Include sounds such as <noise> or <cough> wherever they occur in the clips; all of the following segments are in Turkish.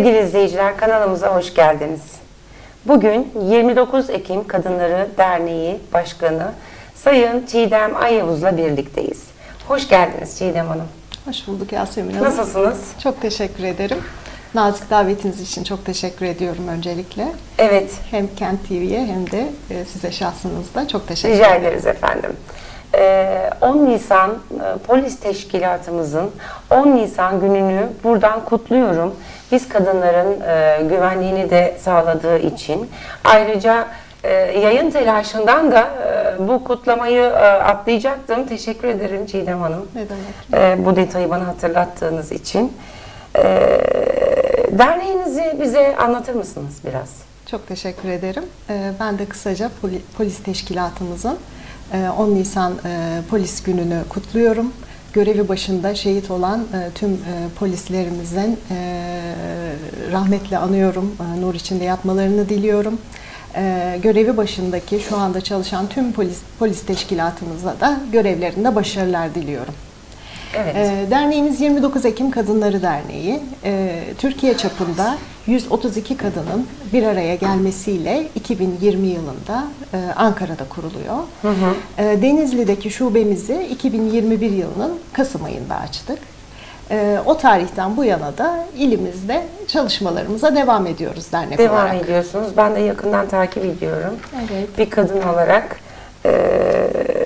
Sevgili izleyiciler kanalımıza hoş geldiniz. Bugün 29 Ekim Kadınları Derneği Başkanı Sayın Çiğdem Ayavuz'la birlikteyiz. Hoş geldiniz Çiğdem Hanım. Hoş bulduk Yasemin Hanım. Nasılsınız? Çok teşekkür ederim. Nazik davetiniz için çok teşekkür ediyorum öncelikle. Evet, Hem Kent TV'ye hem de e, size şahsınızda çok teşekkür rica ederim. ederiz efendim. Ee, 10 Nisan e, Polis Teşkilatımızın 10 Nisan gününü buradan kutluyorum. Biz kadınların e, güvenliğini de sağladığı için. Ayrıca e, yayın telaşından da bu kutlamayı atlayacaktım. Teşekkür ederim Çiğdem Hanım. Ne demek? Bu detayı bana hatırlattığınız için. Derneğinizi bize anlatır mısınız biraz? Çok teşekkür ederim. Ben de kısaca poli- polis teşkilatımızın 10 Nisan e, polis gününü kutluyorum. Görevi başında şehit olan e, tüm e, polislerimizin e, rahmetle anıyorum. Nur içinde yatmalarını diliyorum. Görevi başındaki şu anda çalışan tüm polis polis teşkilatımıza da görevlerinde başarılar diliyorum. Evet. Ee, Derneğimiz 29 Ekim Kadınları Derneği. Ee, Türkiye çapında 132 kadının bir araya gelmesiyle 2020 yılında e, Ankara'da kuruluyor. Ee, Denizli'deki şubemizi 2021 yılının Kasım ayında açtık. O tarihten bu yana da ilimizde çalışmalarımıza devam ediyoruz dernek Devam olarak. ediyorsunuz. Ben de yakından takip ediyorum. Evet. Bir kadın olarak eee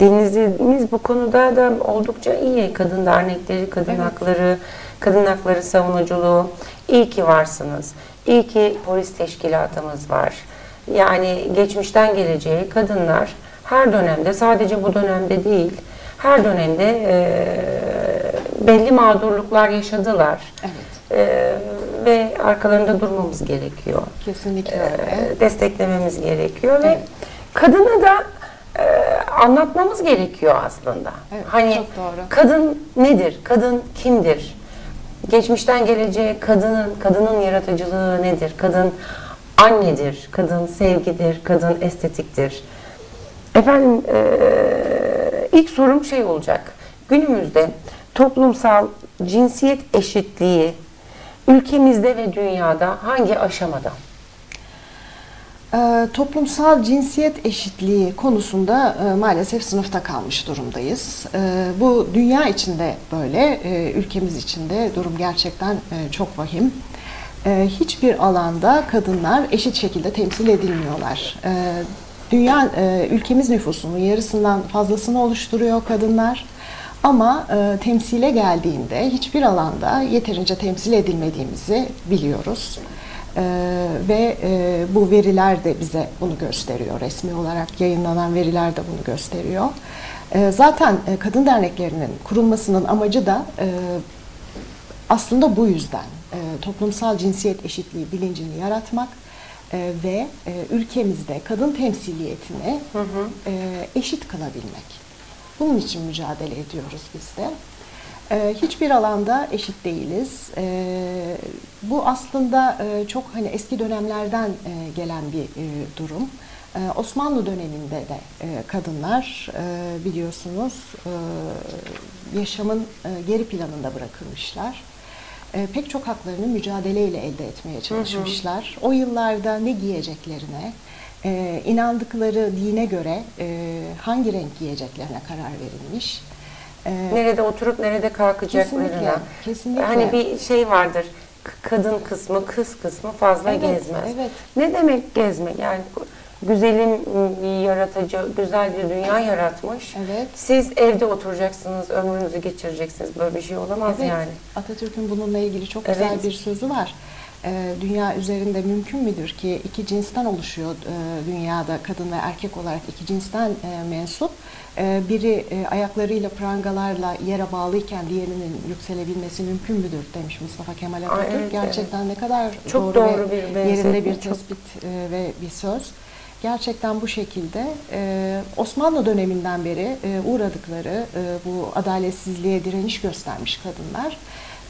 Denizli'miz bu konuda da oldukça iyi. Kadın dernekleri, kadın Evet. hakları, kadın hakları savunuculuğu. İyi ki varsınız. İyi ki polis teşkilatımız var. Yani geçmişten geleceğe kadınlar her dönemde, sadece bu dönemde değil, her dönemde eee, belli mağdurluklar yaşadılar. Evet. Eee, ve arkalarında durmamız gerekiyor. Kesinlikle öyle. desteklememiz gerekiyor ve Evet. kadını da eee, anlatmamız gerekiyor aslında. Evet, hani çok doğru. kadın nedir? Kadın kimdir? Geçmişten geleceğe kadının kadının yaratıcılığı nedir? Kadın annedir, kadın sevgidir, kadın estetiktir. Efendim eee, ilk sorum şey olacak. Günümüzde toplumsal cinsiyet eşitliği ülkemizde ve dünyada hangi aşamada? Ee, Toplumsal cinsiyet eşitliği konusunda e, maalesef sınıfta kalmış durumdayız. Ee, Bu dünya içinde böyle, e, ülkemiz içinde durum gerçekten e, çok vahim. Ee, Hiçbir alanda kadınlar eşit şekilde temsil edilmiyorlar. Dünya, ülkemiz nüfusunun yarısından fazlasını oluşturuyor kadınlar. Ama temsile geldiğinde hiçbir alanda yeterince temsil edilmediğimizi biliyoruz. Ee, ve e, bu veriler de bize bunu gösteriyor. Resmi olarak yayınlanan veriler de bunu gösteriyor. Ee, zaten e, kadın derneklerinin kurulmasının amacı da e, aslında bu yüzden. Toplumsal cinsiyet eşitliği bilincini yaratmak ve ülkemizde kadın temsiliyetini e, eşit kılabilmek. Bunun için mücadele ediyoruz biz de. Ee, Hiçbir alanda eşit değiliz. Ee, Bu aslında e, çok hani eski dönemlerden e, gelen bir e, durum. Ee, Osmanlı döneminde de kadınlar biliyorsunuz yaşamın geri planında bırakılmışlar. Pek çok haklarını mücadeleyle elde etmeye çalışmışlar. O yıllarda ne giyeceklerine, inandıkları dine göre hangi renk giyeceklerine karar verilmiş. E, Nerede oturup nerede kalkacaklarına. Kesinlikle, kesinlikle. Hani bir şey vardır. Kadın kısmı, kız kısmı fazla Evet, gezmez. evet. Ne demek gezmek? Yani güzelim bir yaratıcı, güzel bir dünya yaratmış. Evet. Siz evde oturacaksınız, ömrünüzü geçireceksiniz. Böyle bir şey olamaz Evet, yani. Atatürk'ün bununla ilgili çok Evet. güzel bir sözü var. Ee, dünya üzerinde mümkün müdür ki iki cinsten oluşuyor e, dünyada kadın ve erkek olarak iki cinsten e, mensup. E, biri e, ayaklarıyla prangalarla yere bağlıyken diğerinin yükselebilmesi mümkün müdür demiş Mustafa Kemal Atatürk. evet, Gerçekten ne kadar Çok doğru, doğru ve bir yerinde bir benzetme, çok- tespit e, ve bir söz. Gerçekten bu şekilde e, Osmanlı döneminden beri uğradıkları bu adaletsizliğe direniş göstermiş kadınlar.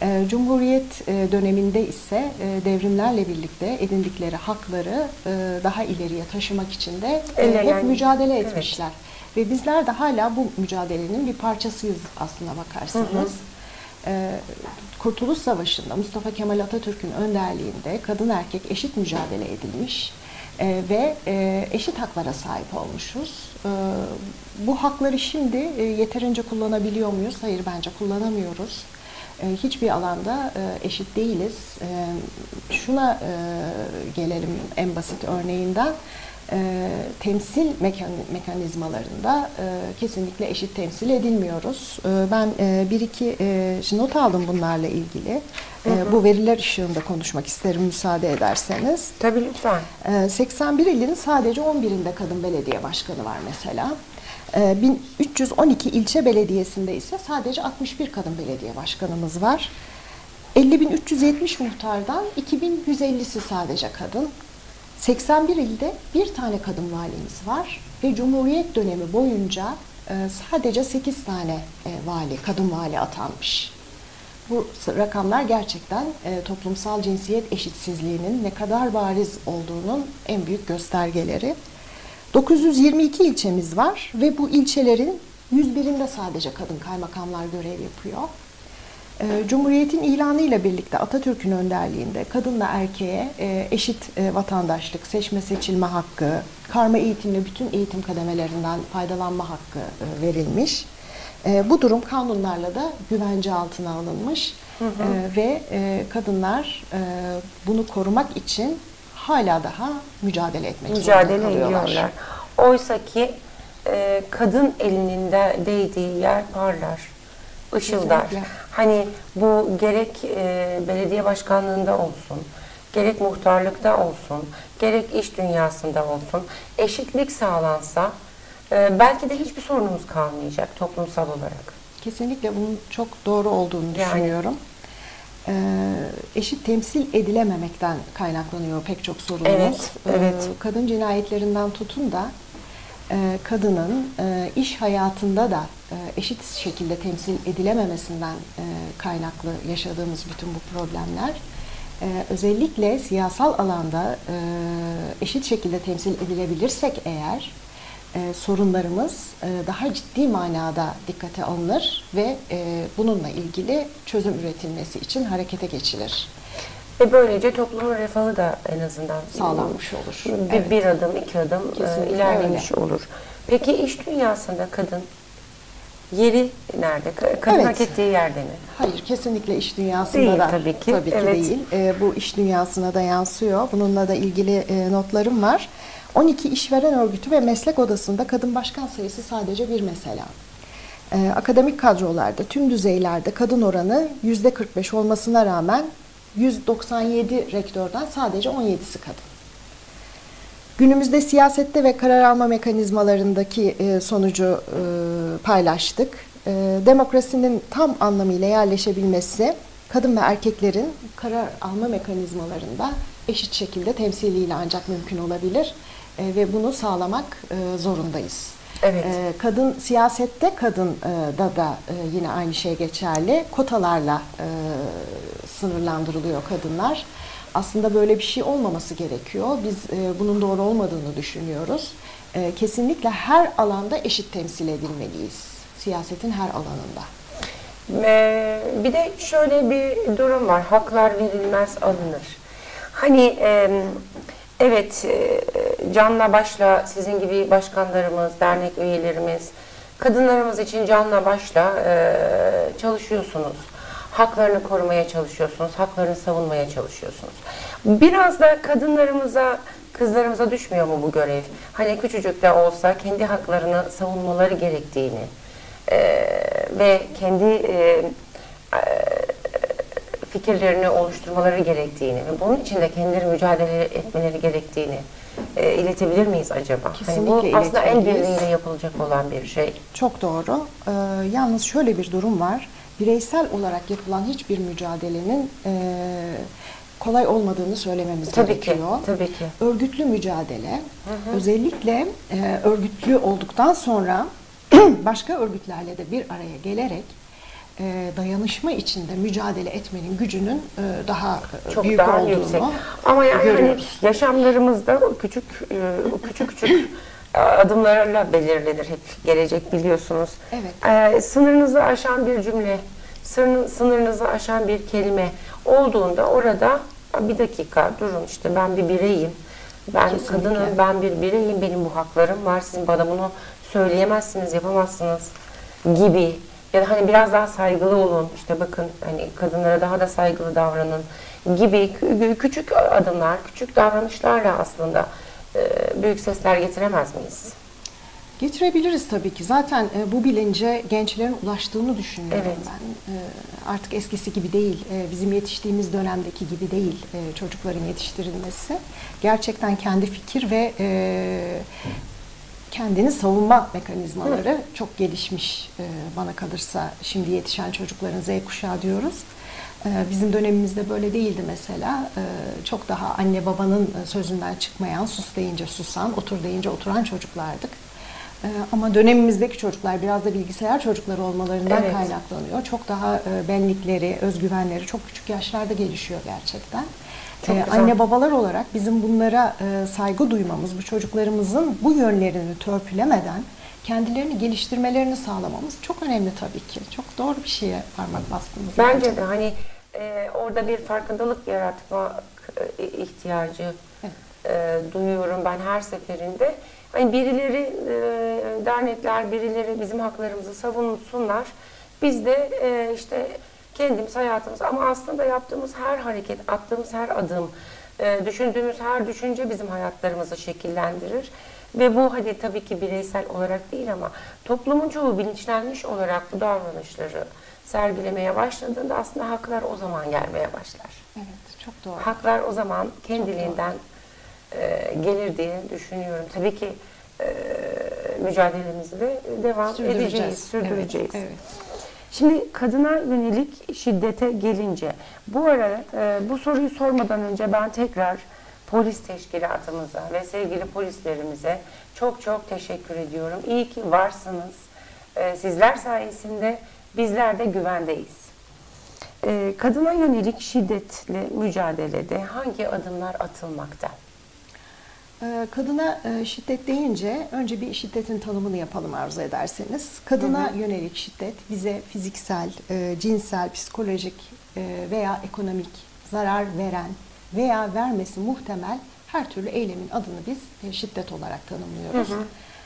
E, Cumhuriyet e, döneminde ise e, devrimlerle birlikte edindikleri hakları e, daha ileriye taşımak için de e, hep mücadele Evet. etmişler. Ve bizler de hala bu mücadelenin bir parçasıyız aslına bakarsanız. e, Kurtuluş Savaşı'nda Mustafa Kemal Atatürk'ün önderliğinde kadın erkek eşit mücadele edilmiş e, ve e, eşit haklara sahip olmuşuz. E, bu hakları şimdi e, yeterince kullanabiliyor muyuz? Hayır bence kullanamıyoruz. E, hiçbir alanda e, eşit değiliz. E, şuna gelelim en basit örneğinden. Temsil mekan- mekanizmalarında kesinlikle eşit temsil edilmiyoruz. Ben bir iki not aldım bunlarla ilgili. Bu veriler ışığında konuşmak isterim müsaade ederseniz. Tabii lütfen. Ee, 81 ilin sadece 11'inde kadın belediye başkanı var mesela. Ee, 1312 ilçe belediyesinde ise sadece 61 kadın belediye başkanımız var. 50.370 muhtardan 2150'si sadece kadın. 81 ilde bir tane kadın valimiz var ve Cumhuriyet dönemi boyunca e, sadece 8 tane e, vali, kadın vali atanmış. Bu rakamlar gerçekten e, toplumsal cinsiyet eşitsizliğinin ne kadar bariz olduğunun en büyük göstergeleri. 922 ilçemiz var ve bu ilçelerin 101'inde sadece kadın kaymakamlar görev yapıyor. E, Cumhuriyetin ilanıyla birlikte Atatürk'ün önderliğinde kadınla erkeğe e, eşit e, vatandaşlık, seçme seçilme hakkı, karma eğitimle bütün eğitim kademelerinden faydalanma hakkı e, verilmiş. Bu durum kanunlarla da güvence altına alınmış E, ve e, kadınlar bunu korumak için hala daha mücadele etmek mücadele zorunda kalıyorlar. ediyorlar. Oysa ki e, kadın elinin de değdiği yer parlar, ışıldar. Kesinlikle. Hani bu gerek e, belediye başkanlığında olsun, gerek muhtarlıkta olsun, gerek iş dünyasında olsun, eşitlik sağlansa e, belki de hiçbir sorunumuz kalmayacak toplumsal olarak. Kesinlikle bunun çok doğru olduğunu Yani. düşünüyorum. Ee, eşit temsil edilememekten kaynaklanıyor pek çok sorunumuz. Evet, evet. Ee, kadın cinayetlerinden tutun da e, kadının e, iş hayatında da e, eşit şekilde temsil edilememesinden e, kaynaklı yaşadığımız bütün bu problemler e, özellikle siyasal alanda e, eşit şekilde temsil edilebilirsek eğer e, sorunlarımız e, daha ciddi manada dikkate alınır ve e, bununla ilgili çözüm üretilmesi için harekete geçilir. Ve böylece toplumun refahı da en azından Sağlanmış olur. Bir, Evet. bir adım, iki adım e, Kesinlikle ilerlemiş olur. Peki iş dünyasında kadın yeri nerede? Ka- Kadın Evet. hak ettiği yerde mi? Hayır, kesinlikle iş dünyasında Değil da tabii ki, evet. değil. E, bu iş dünyasına da yansıyor. Bununla da ilgili e, notlarım var. 12 işveren örgütü ve meslek odasında kadın başkan sayısı sadece bir mesela. E, akademik kadrolarda tüm düzeylerde kadın oranı %45 olmasına rağmen 197 rektörden sadece 17'si kadın. Günümüzde siyasette ve karar alma mekanizmalarındaki e, sonucu e, paylaştık. E, demokrasinin tam anlamıyla yerleşebilmesi, kadın ve erkeklerin karar alma mekanizmalarında eşit şekilde temsiliyle ancak mümkün olabilir E, ve bunu sağlamak e, zorundayız. Evet. E, kadın siyasette kadın e, da da e, yine aynı şey geçerli. Kotalarla e, sınırlandırılıyor kadınlar. Aslında böyle bir şey olmaması gerekiyor. Biz e, bunun doğru olmadığını düşünüyoruz. E, kesinlikle her alanda eşit temsil edilmeliyiz. Siyasetin her alanında. Ee, bir de şöyle bir durum var. Haklar verilmez alınır. Hani e, evet e, canla başla sizin gibi başkanlarımız, dernek üyelerimiz, kadınlarımız için canla başla e, çalışıyorsunuz. Haklarını korumaya çalışıyorsunuz, haklarını savunmaya çalışıyorsunuz. Biraz da kadınlarımıza, kızlarımıza düşmüyor mu bu görev? Hani küçücük de olsa kendi haklarını savunmaları gerektiğini, e, ve kendi fikirlerini oluşturmaları gerektiğini ve bunun için de kendileri mücadele etmeleri gerektiğini e, iletebilir miyiz acaba? Kesinlikle hani bu aslında el birliğiyle yapılacak olan bir şey. Çok doğru. Ee, yalnız şöyle bir durum var. Bireysel olarak yapılan hiçbir mücadelenin e, kolay olmadığını söylememiz Tabii ki, gerekiyor. tabii ki. Örgütlü mücadele, özellikle e, örgütlü olduktan sonra <clears throat> başka örgütlerle de bir araya gelerek e, dayanışma içinde mücadele etmenin gücünün e, daha e, Çok büyük daha olduğunu yüksek. Ama yani hani görüyoruz. yaşamlarımızda o küçük e, o küçük küçük adımlarla belirlenir hep gelecek biliyorsunuz. Evet. E, sınırınızı aşan bir cümle, sınır, sınırınızı aşan bir kelime olduğunda orada "Ya bir dakika durun işte ben bir bireyim. Ben Kesinlikle. kadınım, ben bir bireyim, benim bu haklarım var. Sizin bana bunu söyleyemezsiniz, yapamazsınız gibi. Ya da hani biraz daha saygılı olun. İşte bakın hani kadınlara daha da saygılı davranın gibi kü- küçük adımlar, küçük davranışlarla aslında e, büyük sesler getiremez miyiz? Getirebiliriz tabii ki. Zaten e, bu bilince gençlerin ulaştığını düşünüyorum Evet. ben. E, artık eskisi gibi değil, bizim yetiştiğimiz dönemdeki gibi değil çocukların yetiştirilmesi. Gerçekten kendi fikir ve kendini savunma mekanizmaları çok gelişmiş e, bana kalırsa şimdi yetişen çocukların Z kuşağı diyoruz. E, Bizim dönemimizde böyle değildi mesela. E, Çok daha anne babanın e, sözünden çıkmayan, sus deyince susan, otur deyince oturan çocuklardık. E, Ama dönemimizdeki çocuklar biraz da bilgisayar çocukları olmalarından Evet. kaynaklanıyor. Çok daha e, benlikleri, özgüvenleri çok küçük yaşlarda gelişiyor gerçekten. Çok E, güzel. Anne babalar olarak bizim bunlara e, saygı duymamız, bu çocuklarımızın bu yönlerini törpülemeden kendilerini geliştirmelerini sağlamamız çok önemli tabii ki. Çok doğru bir şeye parmak bastınız. Bence de hani e, orada bir farkındalık yaratmak e, ihtiyacı Evet. e, duyuyorum ben her seferinde. Hani birileri e, dernekler, birileri bizim haklarımızı savunsunlar. Biz de e, işte kendimiz hayatımız ama aslında yaptığımız her hareket, attığımız her adım, e, düşündüğümüz her düşünce bizim hayatlarımızı şekillendirir. Ve bu hadi tabii ki bireysel olarak değil ama toplumun çoğu bilinçlenmiş olarak bu davranışları sergilemeye başladığında aslında haklar o zaman gelmeye başlar. Evet, çok doğru. Haklar o zaman kendiliğinden e, gelir diye düşünüyorum. Tabii ki e, mücadelemizi de devam edeceğiz, sürdüreceğiz. Evet, evet. Şimdi kadına yönelik şiddete gelince, bu arada e, bu soruyu sormadan önce ben tekrar polis teşkilatımıza ve sevgili polislerimize çok çok teşekkür ediyorum. İyi ki varsınız. E, sizler sayesinde bizler de güvendeyiz. E, kadına yönelik şiddetle mücadelede hangi adımlar atılmakta? Ee, Kadına e, şiddet deyince önce bir şiddetin tanımını yapalım arzu ederseniz. Kadına yönelik şiddet bize fiziksel, e, cinsel, psikolojik e, veya ekonomik zarar veren veya vermesi muhtemel her türlü eylemin adını biz şiddet olarak tanımlıyoruz.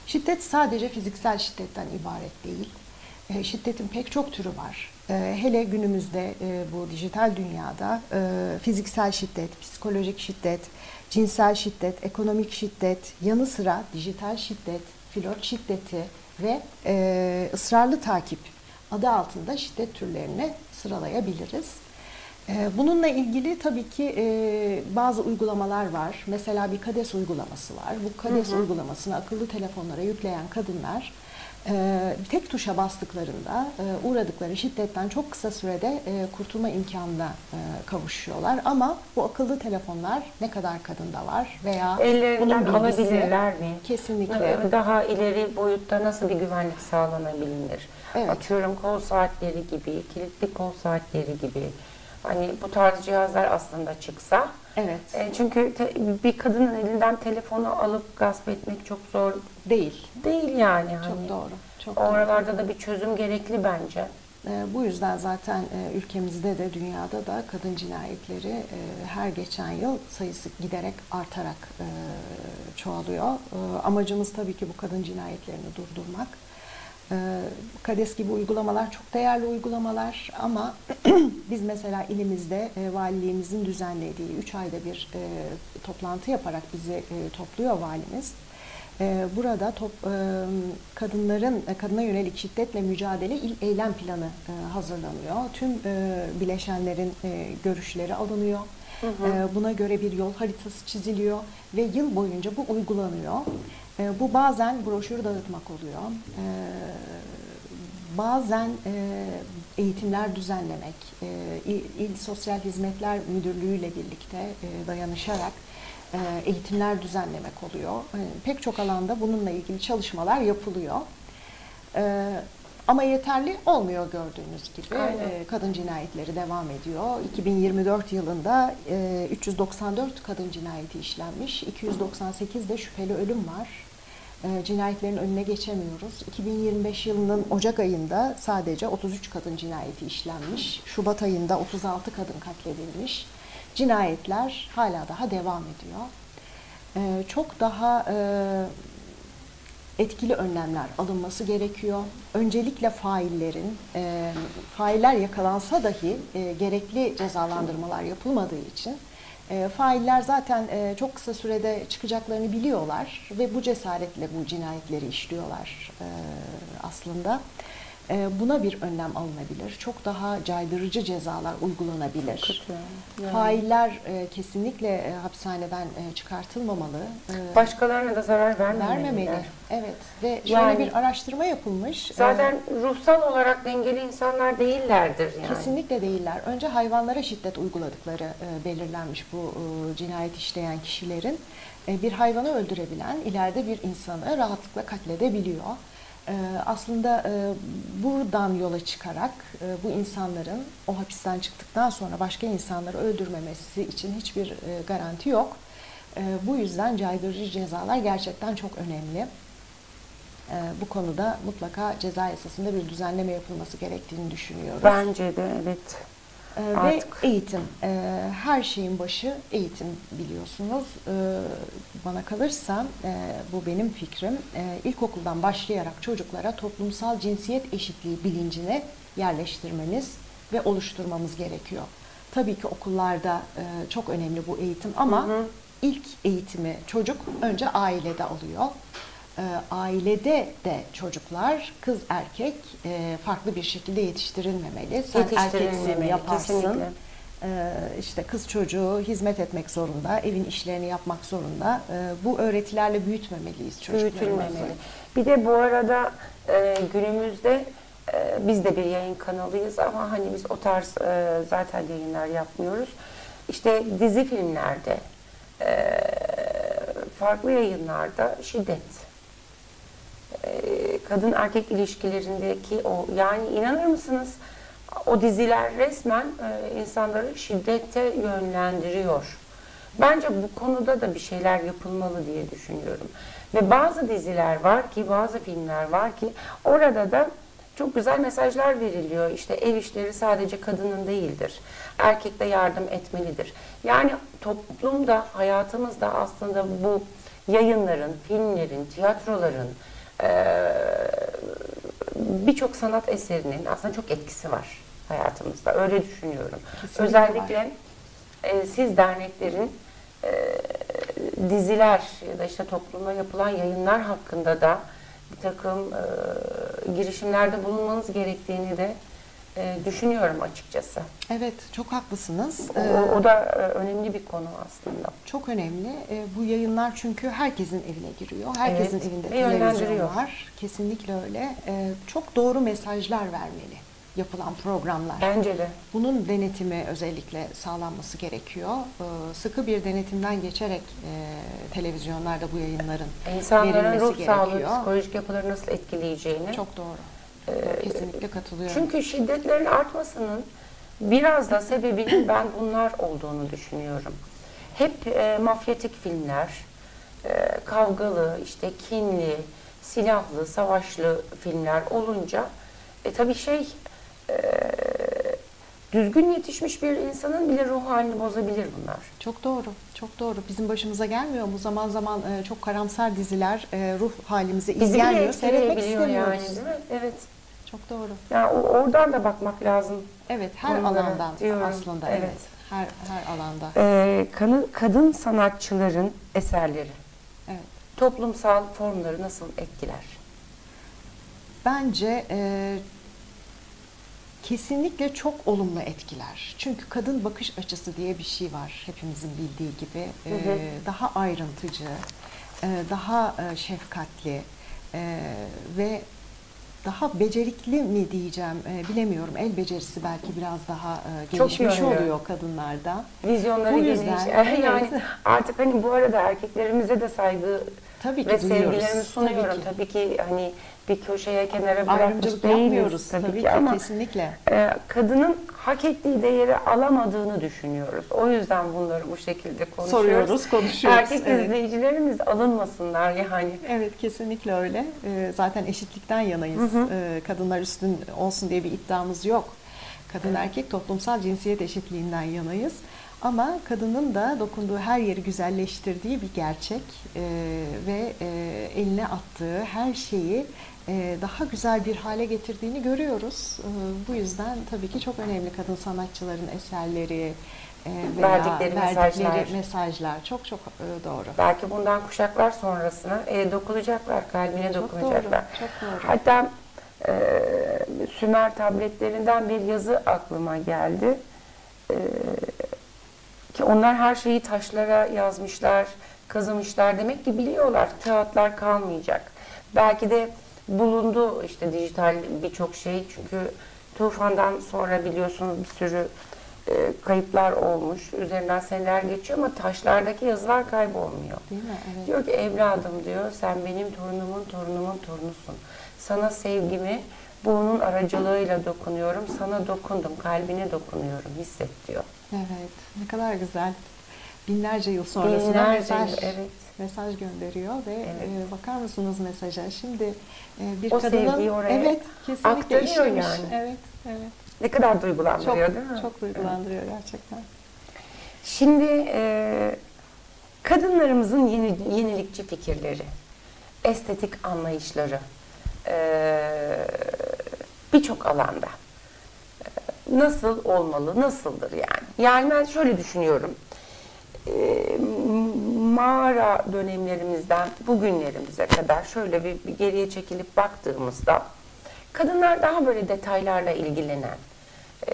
Şiddet sadece fiziksel şiddetten ibaret değil. Şiddetin pek çok türü var. Hele günümüzde bu dijital dünyada fiziksel şiddet, psikolojik şiddet, cinsel şiddet, ekonomik şiddet, yanı sıra dijital şiddet, flört şiddeti ve e, ısrarlı takip adı altında şiddet türlerini sıralayabiliriz. E, Bununla ilgili tabii ki e, bazı uygulamalar var. Mesela bir KADES uygulaması var. Bu KADES uygulamasını akıllı telefonlara yükleyen kadınlar tek tuşa bastıklarında e, uğradıkları şiddetten çok kısa sürede e, kurtulma imkanına e, kavuşuyorlar. Ama bu akıllı telefonlar ne kadar kadında var veya Ellerinden bunun bilgisi alabilirler mi? Kesinlikle. Daha ileri boyutta nasıl bir güvenlik sağlanabilir? Evet. Atıyorum kol saatleri gibi, kilitli kol saatleri gibi. Hani bu tarz cihazlar aslında çıksa. Evet. E, çünkü te- bir kadının elinden telefonu alıp gasp etmek çok zor Değil. değil yani. Çok Hani doğru. Çok doğru. Oralarda da bir çözüm gerekli bence. E, Bu yüzden zaten e, ülkemizde de dünyada da kadın cinayetleri e, her geçen yıl sayısı giderek artarak e, çoğalıyor. E, Amacımız tabii ki bu kadın cinayetlerini durdurmak. E, KADES gibi uygulamalar çok değerli uygulamalar ama <clears throat> biz mesela ilimizde e, valiliğimizin düzenlediği 3 ayda bir e, toplantı yaparak bizi e, topluyor valimiz. Ee, Burada top, kadınların kadına yönelik şiddetle mücadele il eylem planı hazırlanıyor. Tüm bileşenlerin görüşleri alınıyor. E, Buna göre bir yol haritası çiziliyor ve yıl boyunca bu uygulanıyor. E, Bu bazen broşür dağıtmak oluyor. E, Bazen e, eğitimler düzenlemek, e, İl, İl Sosyal Hizmetler Müdürlüğü ile birlikte e, dayanışarak e, eğitimler düzenlemek oluyor. E, Pek çok alanda bununla ilgili çalışmalar yapılıyor. E, Ama yeterli olmuyor gördüğünüz gibi. Aynen. E, Kadın cinayetleri devam ediyor. 2024 yılında e, 394 kadın cinayeti işlenmiş, 298 de şüpheli ölüm var. E, cinayetlerin önüne geçemiyoruz. 2025 yılının Ocak ayında sadece 33 kadın cinayeti işlenmiş. Şubat ayında 36 kadın katledilmiş. Cinayetler hala daha devam ediyor. E, çok daha e, etkili önlemler alınması gerekiyor. Öncelikle faillerin, e, failler yakalansa dahi e, gerekli cezalandırmalar yapılmadığı için e, failler zaten e, çok kısa sürede çıkacaklarını biliyorlar ve bu cesaretle bu cinayetleri işliyorlar e, aslında. E, buna bir önlem alınabilir. Çok daha caydırıcı cezalar uygulanabilir. Katılıyorum. Yani. Failler e, kesinlikle e, hapishaneden e, çıkartılmamalı. Başkalarına da zarar vermemeliler. vermemeli. Evet. Ve şöyle Yani- bir araştırma yapılmış. Zaten Ee, ruhsal olarak dengeli insanlar değillerdir yani. Kesinlikle değiller. Önce hayvanlara şiddet uyguladıkları belirlenmiş bu cinayet işleyen kişilerin. Bir hayvanı öldürebilen ileride bir insanı rahatlıkla katledebiliyor. E, aslında e, buradan yola çıkarak e, bu insanların o hapisten çıktıktan sonra başka insanları öldürmemesi için hiçbir e, garanti yok. Bu yüzden caydırıcı cezalar gerçekten çok önemli. Bu konuda mutlaka ceza yasasında bir düzenleme yapılması gerektiğini düşünüyoruz. Bence de evet. Ee, ve eğitim. Ee, her şeyin başı eğitim biliyorsunuz. Ee, bana kalırsa e, bu benim fikrim. Ee, ilkokuldan başlayarak çocuklara toplumsal cinsiyet eşitliği bilincini yerleştirmemiz ve oluşturmamız gerekiyor. Tabii ki okullarda e, çok önemli bu eğitim ama ilk eğitimi çocuk önce ailede alıyor. Ee, ailede de çocuklar kız erkek e, farklı bir şekilde yetiştirilmemeli. Sen erkeksin yaparsın. kesinlikle. Ee, işte kız çocuğu hizmet etmek zorunda, evin işlerini yapmak zorunda. Ee, bu öğretilerle büyütmemeliyiz çocuklarımızı. Büyütülmemeli. Bir de bu arada e, günümüzde e, biz de bir yayın kanalıyız ama hani biz o tarz e, zaten yayınlar yapmıyoruz. İşte dizi filmlerde, e, farklı yayınlarda şiddet, e, kadın erkek ilişkilerindeki o yani inanır mısınız o diziler resmen e, insanları şiddete yönlendiriyor. Bence bu konuda da bir şeyler yapılmalı diye düşünüyorum. Ve bazı diziler var ki, bazı filmler var ki orada da çok güzel mesajlar veriliyor. İşte ev işleri sadece kadının değildir. Erkek de yardım etmelidir. Yani toplumda, hayatımızda aslında bu yayınların, filmlerin, tiyatroların, birçok sanat eserinin aslında çok etkisi var hayatımızda. Öyle düşünüyorum. Kesinlikle Özellikle e, siz derneklerin e, diziler ya da işte topluma yapılan yayınlar hakkında da bir takım e, girişimlerde bulunmanız gerektiğini de e, düşünüyorum açıkçası. Evet, çok haklısınız. O, Ee, o da e, önemli bir konu aslında. Çok önemli. Ee, bu yayınlar çünkü herkesin evine giriyor. Herkesin Evet, evinde televizyon var. Kesinlikle öyle. Ee, çok doğru mesajlar vermeli yapılan programlar. Bence de. Bunun denetimi özellikle sağlanması gerekiyor. Ee, Sıkı bir denetimden geçerek e, televizyonlarda bu yayınların İnsanların verilmesi ruh sağlığı, psikolojik yapıları nasıl etkileyeceğini. Çok doğru. Kesinlikle katılıyorum. Çünkü şiddetlerin artmasının biraz da sebebinin <clears throat> ben bunlar olduğunu düşünüyorum. Hep e, mafyatik filmler, e, kavgalı, işte kinli, silahlı, savaşlı filmler olunca e, tabii şey e, düzgün yetişmiş bir insanın bile ruh halini bozabilir bunlar. Çok doğru, çok doğru. Bizim başımıza gelmiyor mu? Zaman zaman e, çok karamsar diziler e, ruh halimizi Bizi bile izleyemiyor, seyretmek istemiyoruz. yani değil mi? Evet. Çok doğru. Yani oradan da bakmak lazım. Evet, her Konulara alandan diyorum. aslında. Evet. Evet. her her alanda. Ee, kanı- kadın sanatçıların eserleri Evet. toplumsal formları nasıl etkiler? Bence e, kesinlikle çok olumlu etkiler. Çünkü kadın bakış açısı diye bir şey var hepimizin bildiği gibi. Hı hı. Daha ayrıntıcı, e, daha e, şefkatli e, ve daha becerikli mi diyeceğim bilemiyorum. El becerisi belki biraz daha Çok gelişmiş yönlü. oluyor kadınlarda. Vizyonları Bu geniş. <laughs> yani artık hani bu arada erkeklerimize de saygı Tabii ki ve duyuyoruz. sevgilerimi sunuyorum. Tabii Tabii ki. ki. hani bir köşeye kenara bırakmış değiliz tabii, tabii ki ki ama kesinlikle. e, kadının hak ettiği değeri alamadığını düşünüyoruz. O yüzden bunları bu şekilde konuşuyoruz. Soruyoruz, konuşuyoruz, Erkek evet. izleyicilerimiz alınmasınlar yani. Evet kesinlikle öyle. Ee, zaten eşitlikten yanayız. Ee, kadınlar üstün olsun diye bir iddiamız yok. Kadın erkek toplumsal cinsiyet eşitliğinden yanayız. Ama kadının da dokunduğu her yeri güzelleştirdiği bir gerçek Ee, ve e, eline attığı her şeyi e, daha güzel bir hale getirdiğini görüyoruz. Ee, bu yüzden tabii ki çok önemli kadın sanatçıların eserleri e, veya Verdikleri mesajlar. mesajlar. Çok çok e, doğru. Belki bundan kuşaklar sonrasına e, dokunacaklar, kalbine Çok dokunacaklar. doğru, çok doğru. Hatta e, Sümer tabletlerinden bir yazı aklıma geldi. E, ki onlar her şeyi taşlara yazmışlar, kazımışlar. Demek ki biliyorlar kağıtlar kalmayacak. Belki de bulundu işte dijital birçok şey. Çünkü tufandan sonra biliyorsunuz bir sürü e, kayıplar olmuş. Üzerinden seneler geçiyor ama taşlardaki yazılar kaybolmuyor. Değil mi? Evet. Diyor ki evladım diyor sen benim torunumun torunumun torunusun. Sana sevgimi bunun aracılığıyla dokunuyorum. Sana dokundum, kalbine dokunuyorum. Hisset diyor. Evet, ne kadar güzel. Binlerce yıl sonrasına Binlerce mesaj, yıl, evet. mesaj gönderiyor ve Evet. e, bakar mısınız mesaja? Şimdi e, bir O kadının oraya evet kesinlikle aktarıyor işlemiş. yani. Evet, evet. Ne kadar Çok duygulandırıyor değil mi? çok duygulandırıyor gerçekten. Şimdi e, kadınlarımızın yeni, yenilikçi fikirleri, estetik anlayışları e, birçok alanda e, nasıl olmalı, nasıldır yani? Yani ben şöyle düşünüyorum. E, mağara dönemlerimizden bugünlerimize kadar şöyle bir, bir geriye çekilip baktığımızda kadınlar daha böyle detaylarla ilgilenen, e,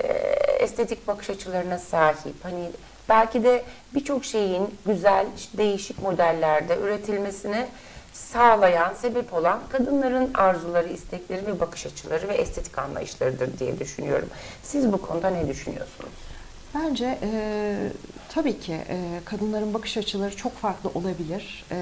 estetik bakış açılarına sahip. Hani belki de birçok şeyin güzel, değişik modellerde üretilmesine sağlayan, sebep olan kadınların arzuları, istekleri ve bakış açıları ve estetik anlayışlarıdır diye düşünüyorum. Siz bu konuda ne düşünüyorsunuz? Bence e, tabii ki e, kadınların bakış açıları çok farklı olabilir. E,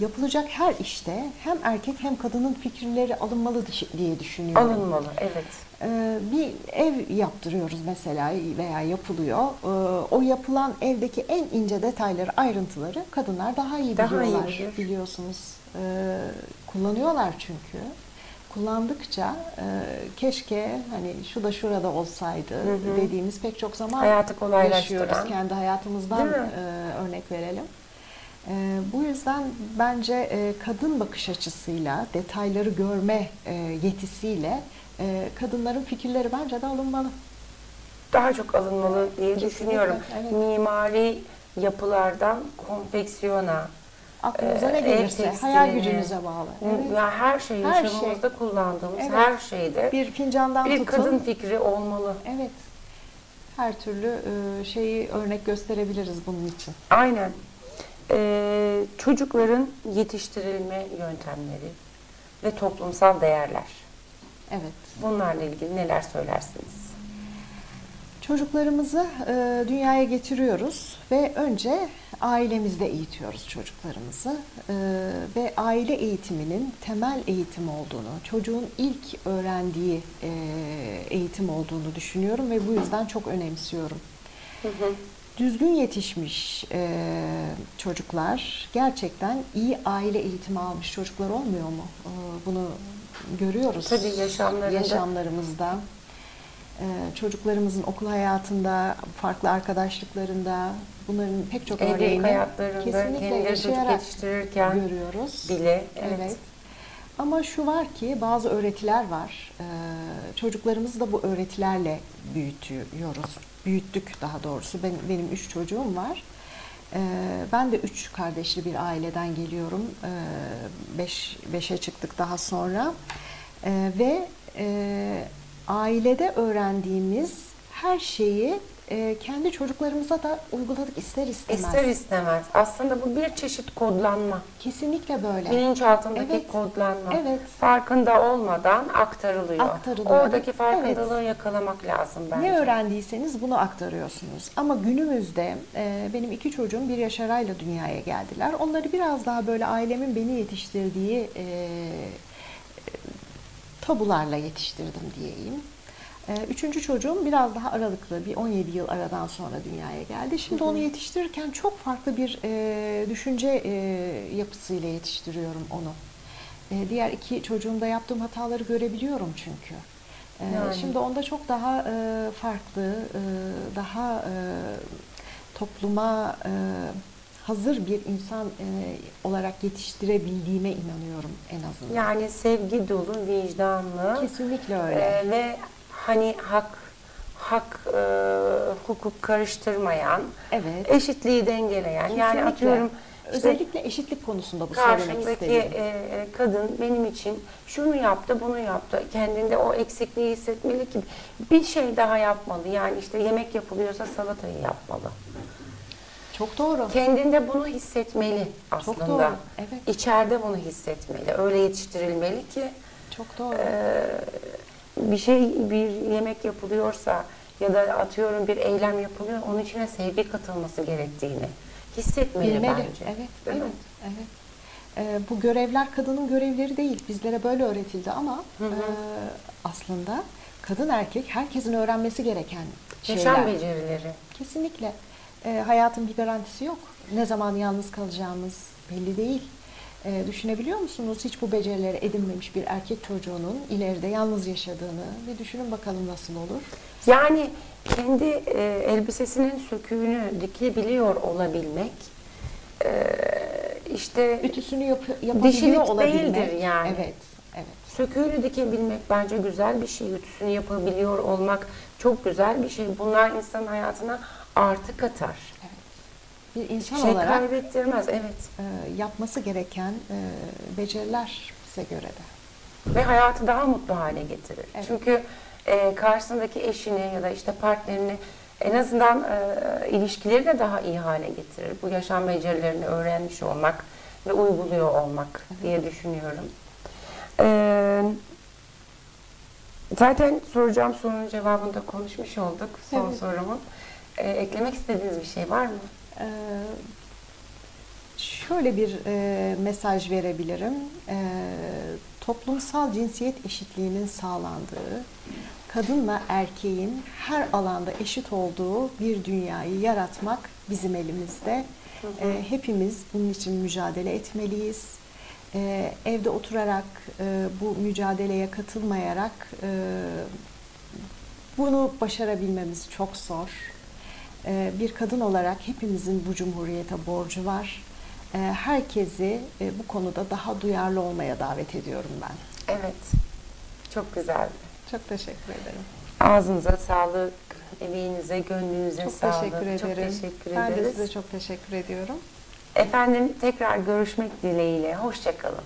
yapılacak her işte hem erkek hem kadının fikirleri alınmalı diye düşünüyorum. Alınmalı, evet. Ee, bir ev yaptırıyoruz mesela veya yapılıyor. Ee, O yapılan evdeki en ince detayları, ayrıntıları kadınlar daha iyi Daha iyi biliyorlar. bilir. Biliyorsunuz. Ee, Kullanıyorlar çünkü. Kullandıkça e, keşke hani şu da şurada olsaydı dediğimiz pek çok zaman Hayatı yaşıyoruz. Kendi hayatımızdan e, örnek verelim. E, bu yüzden bence e, kadın bakış açısıyla, detayları görme e, yetisiyle e, kadınların fikirleri bence de alınmalı. Daha çok alınmalı diye Kesinlikle, düşünüyorum. evet. Mimari yapılardan konfeksiyona, Aklınıza Ee, ne gelirse, hayal tekstiline, gücünüze bağlı. Evet. Ya her şey Her yaşamımızda kullandığımız Evet. her şeyde bir, Bir fincandan tutun. kadın fikri olmalı. Evet. Her türlü e, şeyi örnek gösterebiliriz bunun için. Aynen. Ee, çocukların yetiştirilme yöntemleri ve toplumsal değerler. Evet. Bunlarla ilgili neler söylersiniz? Çocuklarımızı e, dünyaya getiriyoruz ve önce ailemizde eğitiyoruz çocuklarımızı ve aile eğitiminin temel eğitim olduğunu, çocuğun ilk öğrendiği e, eğitim olduğunu düşünüyorum ve bu yüzden çok önemsiyorum. Düzgün yetişmiş e, çocuklar gerçekten iyi aile eğitimi almış çocuklar olmuyor mu? E, bunu görüyoruz. Tabii yaşamlarında. Yaşamlarımızda. E, çocuklarımızın okul hayatında, farklı arkadaşlıklarında bunların pek çok Evlilik örneğini hayatlarında kesinlikle yaşayarak yetiştirirken görüyoruz. bile. Evet. Evet. Ama şu var ki bazı öğretiler var. Ee, çocuklarımızı da bu öğretilerle büyütüyoruz. Büyüttük daha doğrusu. Ben, benim üç çocuğum var. Ee, ben de üç kardeşli bir aileden geliyorum. Ee, beş, beşe çıktık daha sonra. Ee, ve e, ailede öğrendiğimiz her şeyi e, kendi çocuklarımıza da uyguladık ister istemez. İster istemez. Aslında bu bir çeşit kodlanma. Kesinlikle böyle. Bilinçaltındaki Evet. kodlanma. Evet. Farkında olmadan aktarılıyor. Aktarılıyor. Oradaki farkındalığı yakalamak lazım bence. Ne öğrendiyseniz bunu aktarıyorsunuz. Ama günümüzde e, benim iki çocuğum bir yaş arayla dünyaya geldiler. Onları biraz daha böyle ailemin beni yetiştirdiği e, tabularla yetiştirdim diyeyim. Ee, Üçüncü çocuğum biraz daha aralıklı, bir 17 yıl aradan sonra dünyaya geldi. Şimdi onu yetiştirirken çok farklı bir e, düşünce e, yapısıyla yetiştiriyorum onu. E, diğer iki çocuğumda yaptığım hataları görebiliyorum çünkü. E, Yani. Şimdi onda çok daha e, farklı, e, daha e, topluma e, hazır bir insan e, olarak yetiştirebildiğime inanıyorum en azından. Yani sevgi dolu, vicdanlı. Kesinlikle öyle. Ee, ve hani hak hak e, hukuk karıştırmayan, Evet. eşitliği dengeleyen. Yani Kesinlikle. atıyorum işte Özellikle eşitlik konusunda bu söylemek karşımdaki istediğim. e, kadın benim için şunu yaptı, bunu yaptı. Kendinde o eksikliği hissetmeli ki bir şey daha yapmalı. Yani işte yemek yapılıyorsa salatayı yapmalı. Çok doğru. Kendinde bunu hissetmeli aslında. doğru, evet. İçeride bunu hissetmeli. Öyle yetiştirilmeli ki Çok doğru. Ee, bir şey bir yemek yapılıyorsa ya da atıyorum bir eylem yapılıyor onun içine sevgi katılması gerektiğini hissetmeli Bilmeli. bence. Evet, evet, evet. Ee, bu görevler kadının görevleri değil. Bizlere böyle öğretildi ama e, aslında kadın erkek herkesin öğrenmesi gereken şeyler. Yaşam becerileri. Kesinlikle. Ee, hayatın bir garantisi yok. Ne zaman yalnız kalacağımız belli değil. Ee, düşünebiliyor musunuz? Hiç bu becerileri edinmemiş bir erkek çocuğunun ileride yalnız yaşadığını bir düşünün bakalım nasıl olur. Yani kendi e, elbisesinin söküğünü dikebiliyor olabilmek e, işte Ütüsünü yap yapabiliyor olabilmek. değildir yani. Evet, evet. Söküğünü dikebilmek bence güzel bir şey. Ütüsünü yapabiliyor olmak çok güzel bir şey. Bunlar insanın hayatına artı katar. Bir insan Şey olarak kaybettirmez, evet. e, yapması gereken e, beceriler bize göre de. Ve hayatı daha mutlu hale getirir. Evet. Çünkü e, karşısındaki eşini ya da işte partnerini en azından e, ilişkileri de daha iyi hale getirir. Bu yaşam becerilerini öğrenmiş olmak ve uyguluyor olmak diye düşünüyorum. E, zaten soracağım sorunun cevabını da konuşmuş olduk son Evet. sorumun. E, eklemek istediğiniz bir şey var mı? Ee, şöyle bir e, mesaj verebilirim. Ee, toplumsal cinsiyet eşitliğinin sağlandığı, kadınla erkeğin her alanda eşit olduğu bir dünyayı yaratmak bizim elimizde. Ee, hepimiz bunun için mücadele etmeliyiz. Ee, evde oturarak e, bu mücadeleye katılmayarak e, bunu başarabilmemiz çok zor. Ee, Bir kadın olarak hepimizin bu cumhuriyete borcu var. Ee, Herkesi e, bu konuda daha duyarlı olmaya davet ediyorum ben. Evet. Çok güzeldi. Çok teşekkür ederim. Ağzınıza sağlık, emeğinize, gönlünüze Çok sağlık. teşekkür ederim. Çok teşekkür ben de ederiz. size çok teşekkür ediyorum. Efendim tekrar görüşmek dileğiyle. Hoşçakalın.